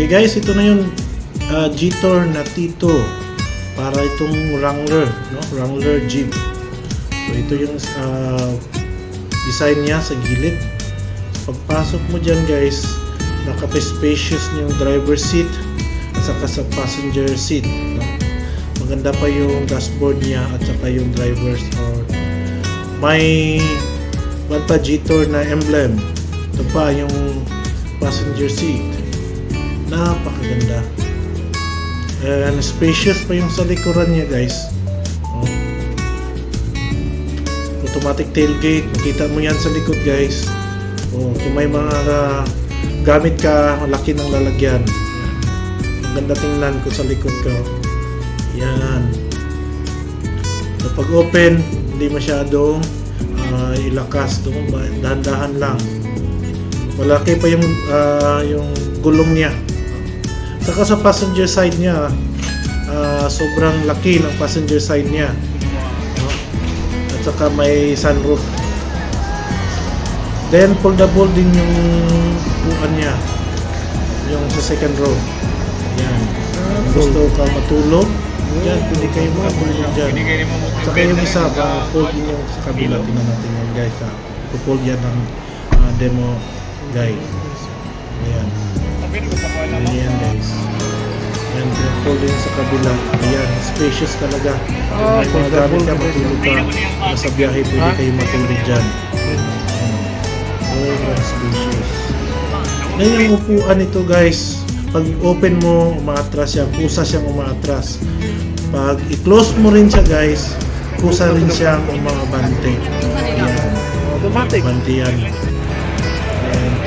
Okay guys, ito na yung uh, G-Tor na Tito para itong Wrangler, no? Wrangler Jeep. So ito yung uh, design niya sa gilid. Pagpasok mo dyan guys, naka-spacious yung driver seat at saka sa passenger seat. No? Maganda pa yung dashboard niya at saka yung driver's or may Banta G-Tor na emblem. Ito pa yung passenger seat. Napakaganda. And spacious pa yung sa likuran niya guys. Oh. Automatic tailgate. Makita mo yan sa likod guys. Oh, kung may mga ah, gamit ka, malaki ng lalagyan. Ang ganda tingnan ko sa likod ko. Yan. So, pag open, hindi masyadong ah, ilakas doon. Dahan-dahan lang. Malaki pa yung ah, yung gulong niya. Saka sa passenger side niya, ah, sobrang laki ng passenger side niya. No? At saka may sunroof. Then foldable din yung upuan niya. Yung sa second row. Yan. Gusto ka matulog, yan, pwede kayo makatulog dyan. Saka yung isa, ba, fold din yung sa kabila. Tingnan natin yan guys. Ha. Pupold yan ng ah, demo guy. Ayan. Ayan Ayan, fold din sa kabila. Ayan, spacious talaga. Kung may mga gamit ka, matulog ka. Nasa biyahe, pwede kayo matulog dyan. Ayan. Sobrang spacious. Yan yung upuan nito guys. Pag open mo, umaatras siya. Kusa siyang umaatras. Pag i-close mo rin siya guys, kusa rin siyang umabante. Yan. Automatic. Bante yan.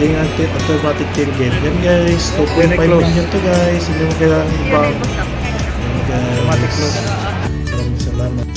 Tip automatic tailgate. Yan guys, 2.5 When I close. million to guys. Hindi mo kailangan ibang. Guys. Automatic close. Maraming salamat.